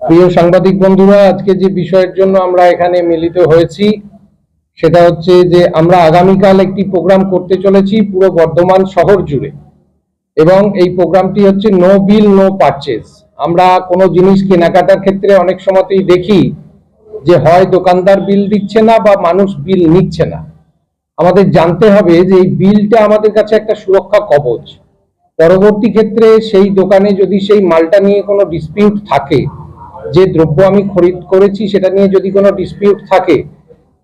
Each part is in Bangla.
প্রিয় সাংবাদিক বন্ধুরা, আজকে যে বিষয়ের জন্য আমরা এখানে মিলিত হয়েছি, সেটা হচ্ছে যে আমরা আগামীকাল একটি প্রোগ্রাম করতে চলেছি পুরো বর্ধমান শহর জুড়ে। এবং এই প্রোগ্রামটি হচ্ছে নো বিল, নো পারচেজ আমরা কোনো জিনিস কেনাকাটার ক্ষেত্রে অনেক সময়তেই দেখি যে হয় দোকানদার বিল দিচ্ছে না বা মানুষ বিল নিচ্ছে না। আমাদের জানতে হবে যে এই বিলটা আমাদের কাছে একটা সুরক্ষা কবচ। পরবর্তী ক্ষেত্রে সেই দোকানে যদি সেই মালটা নিয়ে কোনো ডিসপিউট থাকে, যে দ্রব্য আমি খরিদ করেছি সেটা নিয়ে যদি কোনো ডিসপিউট থাকে,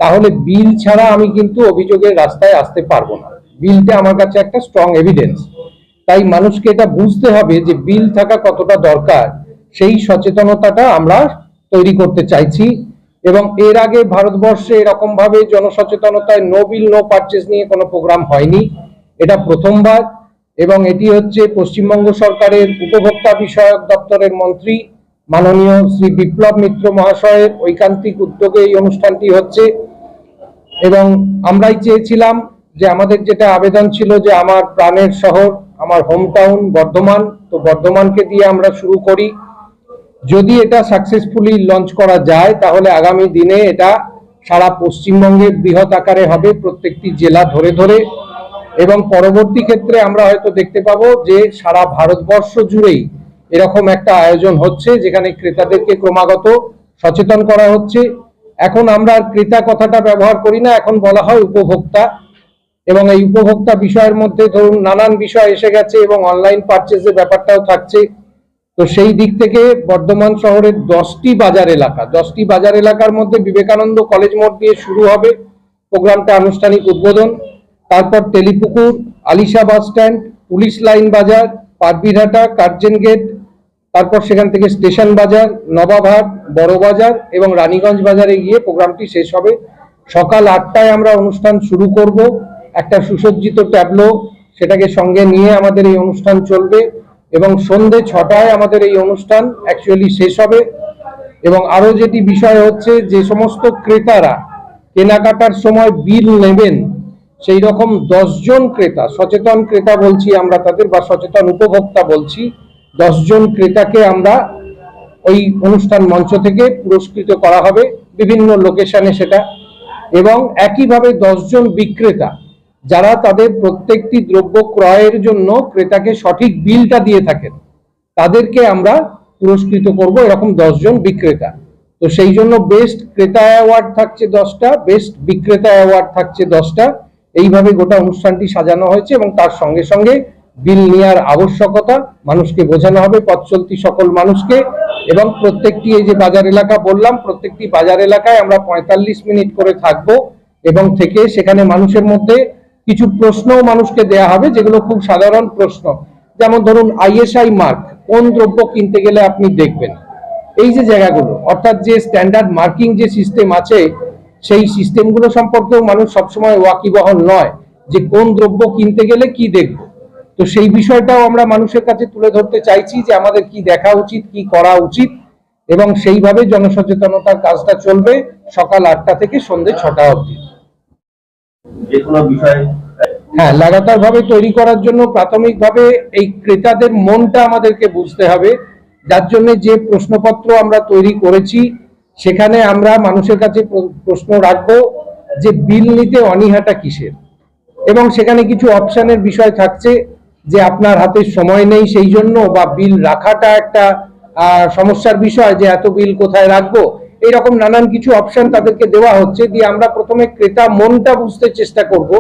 তাহলে বিল ছাড়া আমি কিন্তু অভিযোগের রাস্তায় আসতে পারব না। বিলটা আমার কাছে একটা স্ট্রং এভিডেন্স তাই মানুষকে এটা বুঝতে হবে যে বিল থাকা কতটা দরকার, সেই সচেতনতাটা আমরা তৈরি করতে চাইছি এবং এর আগে ভারতবর্ষে এরকমভাবে জনসচেতনতায় নো বিল নো পারচেস নিয়ে কোনো প্রোগ্রাম হয়নি। এটা প্রথমবার। এবং এটি হচ্ছে পশ্চিমবঙ্গ সরকারের উপভোক্তা বিষয়ক দপ্তরের মন্ত্রী মাননীয় শ্রী বিপ্লব মিত্র মহাশয়ের ঐকান্তিক উদ্যোগে এই অনুষ্ঠানটি হচ্ছে। এবং আমরাই চেয়েছিলাম যে আমাদের যেটা আবেদন ছিল যে আমার প্রাণের শহর, আমার হোম টাউন বর্ধমান, তো বর্ধমানকে দিয়ে আমরা শুরু করি। যদি এটা সাকসেসফুলি লঞ্চ করা যায়, তাহলে আগামী দিনে এটা সারা পশ্চিমবঙ্গে বৃহৎ আকারে হবে প্রত্যেকটি জেলা ধরে ধরে। এবং পরবর্তী ক্ষেত্রে আমরা হয়তো দেখতে পাবো যে সারা ভারতবর্ষ জুড়েই এরকম একটা আয়োজন হচ্ছে, যেখানে ক্রেতাদেরকে ক্রমাগত সচেতন করা হচ্ছে। এখন আমরা ক্রেতা কথাটা ব্যবহার করি না, এখন বলা হয় উপভোক্তা। এবং এই উপভোক্তা বিষয়ের মধ্যে ধরুন নানান বিষয় এসে গেছে এবং অনলাইন পারচেজের ব্যাপারটাও থাকছে। তো সেই দিক থেকে বর্ধমান শহরের দশটি বাজার এলাকা, দশটি বাজার এলাকার মধ্যে বিবেকানন্দ কলেজ মোড় দিয়ে শুরু হবে প্রোগ্রামটা আনুষ্ঠানিক উদ্বোধন। তারপর Telipukur, Alisha bus stand, police line বাজার পাটবিরহাটা কার্জেন গেট, তারপর সেখান থেকে স্টেশন বাজার, নবাবহাট, বড় বাজার এবং রানীগঞ্জ বাজারে গিয়ে প্রোগ্রামটি শেষ হবে। সকাল আটটায় আমরা অনুষ্ঠান শুরু করব। একটা সুসজ্জিত ট্যাবলো সেটাকে সঙ্গে নিয়ে আমাদের এই অনুষ্ঠান চলবে এবং সন্ধে ছটায় আমাদের এই অনুষ্ঠান অ্যাকচুয়ালি শেষ হবে। এবং আরও যেটি বিষয় হচ্ছে যে সমস্ত ক্রেতারা কেনাকাটার সময় বিল নেবেন সেই রকম জন ক্রেতা, সচেতন ক্রেতা বলছি আমরা তাদের বা সচেতন উপভোক্তা বলছি জন ক্রেতাকে আমরা ওই অনুষ্ঠান মঞ্চ থেকে পুরস্কৃত করা হবে বিভিন্ন লোকেশনে সেটা। এবং একইভাবে জন বিক্রেতা, যারা তাদের প্রত্যেকটি দ্রব্য ক্রয়ের জন্য ক্রেতাকে সঠিক বিলটা দিয়ে থাকেন, তাদেরকে আমরা পুরস্কৃত করব এরকম জন বিক্রেতা। তো সেই জন্য বেস্ট ক্রেতা অ্যাওয়ার্ড থাকছে দশটা বেস্ট বিক্রেতা অ্যাওয়ার্ড থাকছে দশটা। এইভাবে গোটা অনুষ্ঠানটি সাজানো হয়েছে এবং তার সঙ্গে সঙ্গে বিল নেওয়ার আবশ্যকতা মানুষকে বোঝানো হবে, পথ চলতি সকল মানুষকে এবং প্রত্যেকটি এই যে বাজার এলাকা বললাম, প্রত্যেকটি বাজার এলাকায় আমরা পঁয়তাল্লিশ মিনিট করে থাকব এবং থেকে সেখানে মানুষের মধ্যে কিছু প্রশ্নও মানুষকে দেয়া হবে, যেগুলো খুব সাধারণ প্রশ্ন। যেমন ধরুন, আইএসআই মার্ক, কোন দ্রব্য কিনতে গেলে আপনি দেখবেন? এই যে জায়গাগুলো, অর্থাৎ যে স্ট্যান্ডার্ড মার্কিং যে সিস্টেম আছে সেই সিস্টেমগুলো সম্পর্কেও মানুষ সবসময় ওয়াকিবহল নয় যে কোন দ্রব্য কিনতে গেলে কি দেখব। তো সেই বিষয়টাও আমরা মানুষের কাছে তুলে ধরতে চাইছি যে আমাদের কি দেখা উচিত কি করা উচিত এবং সেইভাবে জনসচেতনতার কাজটা চলবে সকাল আটটা থেকে সন্ধ্যে ছটা অবধি। যে কোনো বিষয়ে হ্যাঁ লাগাতার ভাবে তৈরি করার জন্য প্রাথমিকভাবে এই ক্রেতাদের মনটা আমাদেরকে বুঝতে হবে। যার জন্য যে প্রশ্নপত্র আমরা তৈরি করেছি সেখানে আমরা মানুষের কাছে প্রশ্ন রাখব যে বিল নিতে অনীহাটা কিসের? এবং সেখানে কিছু অপশানের বিষয় থাকছে যে আপনার হাতে সময় নেই সেই জন্য বা বিল রাখাটা একটা সমস্যার বিষয় যে এত বিল কোথায় রাখব? এইরকম নানান কিছু অপশন তাদেরকে দেওয়া হচ্ছে দিয়ে আমরা প্রথমে ক্রেতা মনটা বুঝতে চেষ্টা করব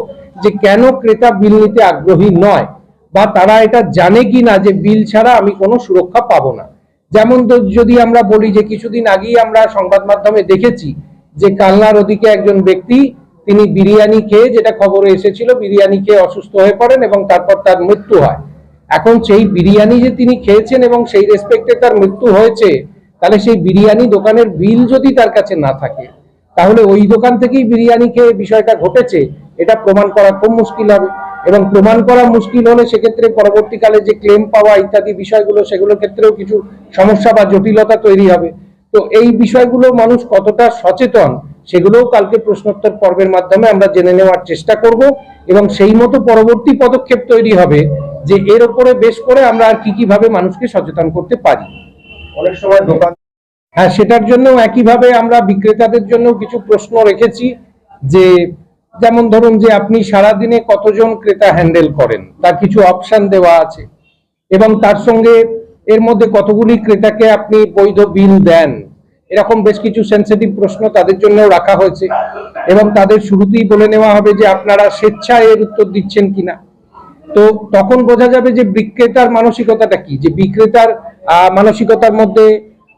যে কেন ক্রেতা বিল নিতে আগ্রহী নয় বা তারা এটা জানে কি না যে বিল ছাড়া আমি কোনো সুরক্ষা পাবো না। যেমন তো যদি আমরা বলি যে কিছুদিন আগেই আমরা সংবাদ মাধ্যমে দেখেছি যে কালনার ওদিকে একজন ব্যক্তি, তিনি বিরিয়ানি খেয়ে যেটা খবরে এসেছিল, বিরিয়ানি খেয়ে অসুস্থ হয়ে পড়েন এবং তারপর তার মৃত্যু হয়। এখন সেই বিরিয়ানি যে তিনি খেয়েছেন এবং সেই রেসপেক্টে তার মৃত্যু হয়েছে, তাহলে সেই বিরিয়ানি দোকানের বিল যদি তার কাছে না থাকে, তাহলে ওই দোকান থেকেই বিরিয়ানি খেয়ে বিষয়টা ঘটেছে, এটা প্রমাণ করা খুব মুশকিল হবে। এবং প্রমাণ করা মুশকিল হলে সেক্ষেত্রে পরবর্তীকালে যে ক্লেম পাওয়া ইত্যাদি বিষয়গুলো সেগুলোর ক্ষেত্রেও কিছু সমস্যা বা জটিলতা তৈরি হবে। তো এই বিষয়গুলো মানুষ কতটা সচেতন সেগুলোও কালকে প্রশ্নোত্তর পর্বের মাধ্যমে আমরা জেনে নেওয়ার চেষ্টা করব এবং সেই মতো পরবর্তী পদক্ষেপ তৈরি হবে যে এর ওপরে বেশ করে আমরা আর কি কীভাবে মানুষকে সচেতন করতে পারি। অনেক সময় দোকান হ্যাঁ সেটার জন্য একইভাবে আমরা বিক্রেতাদের জন্য কিছু প্রশ্ন রেখেছি যে যেমন ধরুন যে আপনি সারাদিনে কতজন ক্রেতা হ্যান্ডেল করেন, তার কিছু অপশন দেওয়া আছে। এবং তার সঙ্গে এর মধ্যে কতগুলি ক্রেতাকে আপনি বৈধ বিল দেন, এরকম বেশ কিছু সেন্সিটিভ প্রশ্ন তাদের জন্য রাখা হয়েছে। এবং তাদের শুরুতেই বলে নেওয়া হবে যে আপনারা স্বেচ্ছায় এর উত্তর দিচ্ছেন কিনা। তো তখন বোঝা যাবে যে বিক্রেতার মানসিকতাটা কি, যে বিক্রেতার মানসিকতার মধ্যে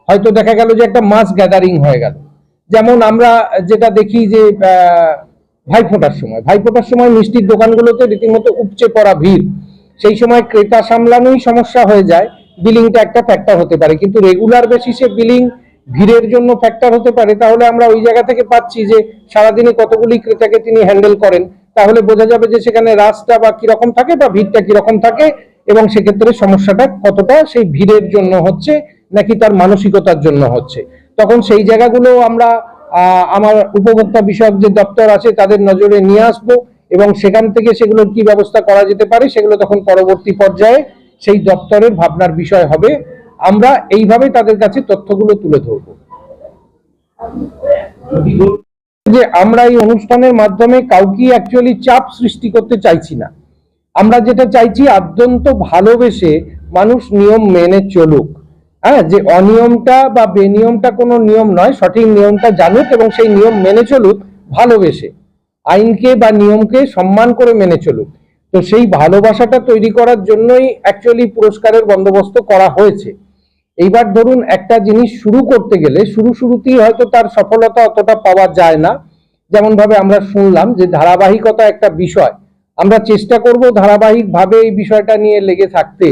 হয়তো দেখা গেল যে একটা মাস গ্যাদারিং হয়ে গেল। যেমন আমরা যেটা দেখি যে ভাইফোঁটার সময়। ভাইফোঁটার সময় মিষ্টির দোকানগুলোতে রীতিমতো উপচে পড়া ভিড়। সেই সময় ক্রেতা সামলানোই সমস্যা হয়ে যায়। বিলিংটা একটা ফ্যাক্টর হতে পারে। কিন্তু রেগুলার বেসিসে বিলিং ভিড়ের জন্য ফ্যাক্টর হতে পারে। তাহলে আমরা ওই জায়গা থেকে পাচ্ছি যে সারাদিনে কতগুলি ক্রেতাকে তিনি হ্যান্ডেল করেন। তাহলে বোঝা যাবে যে সেখানে রাস্তা বা কীরকম থাকে বা ভিড়টা কীরকম থাকে এবং সেক্ষেত্রে সমস্যাটা কতটা সেই ভিড়ের জন্য হচ্ছে নাকি তার মানসিকতার জন্য হচ্ছে। তখন সেই জায়গাগুলো আমরা আমার উপভোক্তা বিষয়ক যে দপ্তর আছে, তাদের নজরে নিয়ে আসব এবং সেখান থেকে সেগুলোর কি ব্যবস্থা করা যেতে পারে সেগুলো তখন পরবর্তী পর্যায়ে সেই দপ্তরের ভাবনার বিষয় হবে। আমরা এইভাবে তাদের কাছে তথ্যগুলো তুলে ধরবো। যে আমরা এই অনুষ্ঠানের মাধ্যমে কাউকে অ্যাকচুয়ালি চাপ সৃষ্টি করতে চাইছি না। আমরা যেটা চাইছি আদ্যন্ত ভালোবেসে মানুষ নিয়ম মেনে চলুক। হ্যাঁ যে অনিয়মটা বা বেনিয়মটা কোনো নিয়ম নয়, সঠিক নিয়মটা জানুক এবং সেই নিয়ম মেনে চলুক, ভালোবেসে। আইনকে বা নিয়মকে সম্মান করে মেনে চলুক। তো সেই ভালোবাসাটা তৈরি করার জন্যই অ্যাকচুয়ালি পুরস্কারের বন্দোবস্ত করা হয়েছে। এইবার ধরুন একটা জিনিস শুরু করতে গেলে, শুরু শুরুতেই হয়তো তার সফলতা অতটা পাওয়া যায় না। যেমন ভাবে আমরা শুনলাম যে ধারাবাহিকতা একটা বিষয়। আমরা চেষ্টা করব ধারাবাহিকভাবে এই বিষয়টা নিয়ে লেগে থাকতে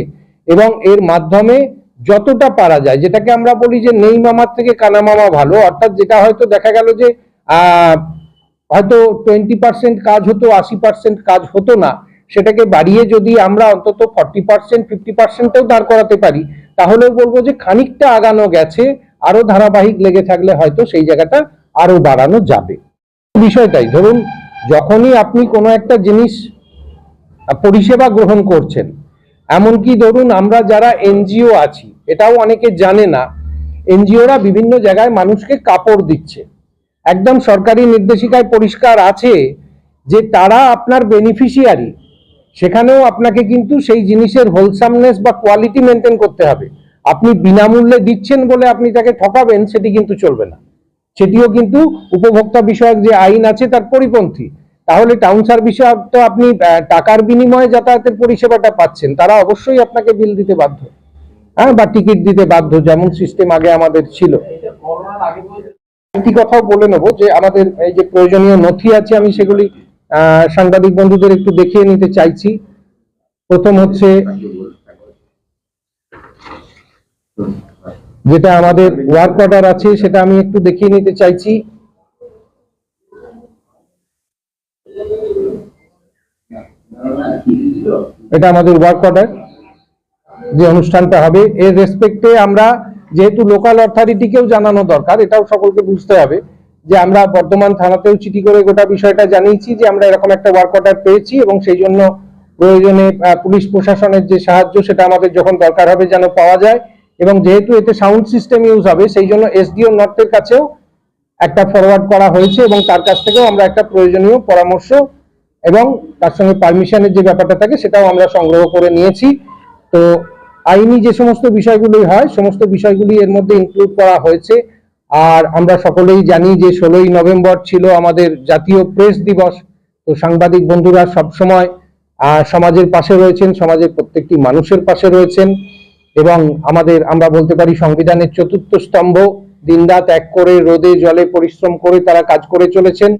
এবং এর মাধ্যমে যতটা পারা যায়, যেটাকে আমরা বলি যে নেই মামার থেকে কানা মামা ভালো, অর্থাৎ যেটা হয়তো দেখা গেল যে হয়তো টোয়েন্টি পার্সেন্ট কাজ হতো, আশি পার্সেন্ট কাজ হতো না, সেটাকে বাড়িয়ে যদি আমরা অন্তত ফর্টি পার্সেন্ট ফিফটি পার্সেন্টও দাঁড় করাতে পারি, তাহলেও বলব যে খানিকটা আগানো গেছে, আরও ধারাবাহিক লেগে থাকলে হয়তো সেই জায়গাটা আরও বাড়ানো যাবে। বিষয়টাই, ধরুন যখনই আপনি কোনো একটা জিনিস পরিষেবা গ্রহণ করছেন, এমনকি ধরুন আমরা যারা এনজিও আছি এটাও অনেকে জানে না, এনজিওরা বিভিন্ন জায়গায় মানুষকে কাপড় দিচ্ছে। একদম সরকারি নির্দেশিকায় পরিষ্কার আছে যে তারা আপনার বেনিফিশিয়ারি সেখানেও আপনাকে কিন্তু সেই জিনিসের হোলসামনেস বা কোয়ালিটি মেনটেন করতে হবে। আপনি বিনামূল্যে দিচ্ছেন বলে আপনি তাকে ঠকাবেন, সেটি কিন্তু চলবে না। সেটিও কিন্তু উপভোক্তা বিষয়ক যে আইন আছে তার পরিপন্থী। তাহলে টাউন সার্ভিসে তো আপনি টাকার বিনিময়ে যাতায়াতের পরিষেবাটা পাচ্ছেন, তারা অবশ্যই আপনাকে বিল দিতে বাধ্য। হ্যাঁ বা টিকিট দিতে বাধ্য, যেমন সিস্টেম আগে আমাদের ছিল। একটি কথাও বলে নেব যে, আমাদের এই যে প্রয়োজনীয় নথি আছে, আমি সেগুলি সাংবাদিক বন্ধুদের একটু দেখিয়ে নিতে চাইছি। প্রথম হচ্ছে, যেটা আমাদের ওয়ার্ক অর্ডার আছে, সেটা আমি একটু দেখিয়ে নিতে চাইছি। এটা আমাদের ওয়ার্ক অর্ডার। যে অনুষ্ঠানটা হবে, এর রেসপেক্টে আমরা যেহেতু লোকাল অথরিটিকেও জানানো দরকার, এটাও সকলকে বুঝতে হবে যে আমরা বর্ধমান থানাতেও চিঠি করে গোটা বিষয়টা জানিয়েছি যে আমরা এরকম একটা ওয়ার্ক অর্ডার পেয়েছি এবং সেই জন্য প্রয়োজনে পুলিশ প্রশাসনের যে সাহায্য সেটা আমাদের যখন দরকার হবে যেন পাওয়া যায় এবং যেহেতু এতে সাউন্ড সিস্টেম ইউজ হবে, সেই জন্য এসডিও নর্থের কাছেও একটা ফরওয়ার্ড করা হয়েছে এবং তার কাছ থেকেও আমরা একটা প্রয়োজনীয় পরামর্শ এবং তার সঙ্গে পারমিশনের যে ব্যাপারটা থাকে সেটাও আমরা সংগ্রহ করে নিয়েছি। তো আইনি যে সমস্ত বিষয়গুলি হয়, সমস্ত বিষয়গুলি এর মধ্যে ইনক্লুড করা হয়েছে। আর আমরা সকলেই জানি যে ষোলোই নভেম্বর ছিল আমাদের জাতীয় প্রেস দিবস। তো সাংবাদিক বন্ধুরা সবসময় সমাজের পাশে রয়েছেন, সমাজের প্রত্যেকটি মানুষের পাশে রয়েছেন। এবং আমাদের, আমরা বলতে পারি সংবিধানের চতুর্থ স্তম্ভ, দিনরাত এক করে রোদে জলে পরিশ্রম করে তারা কাজ করে চলেছেন।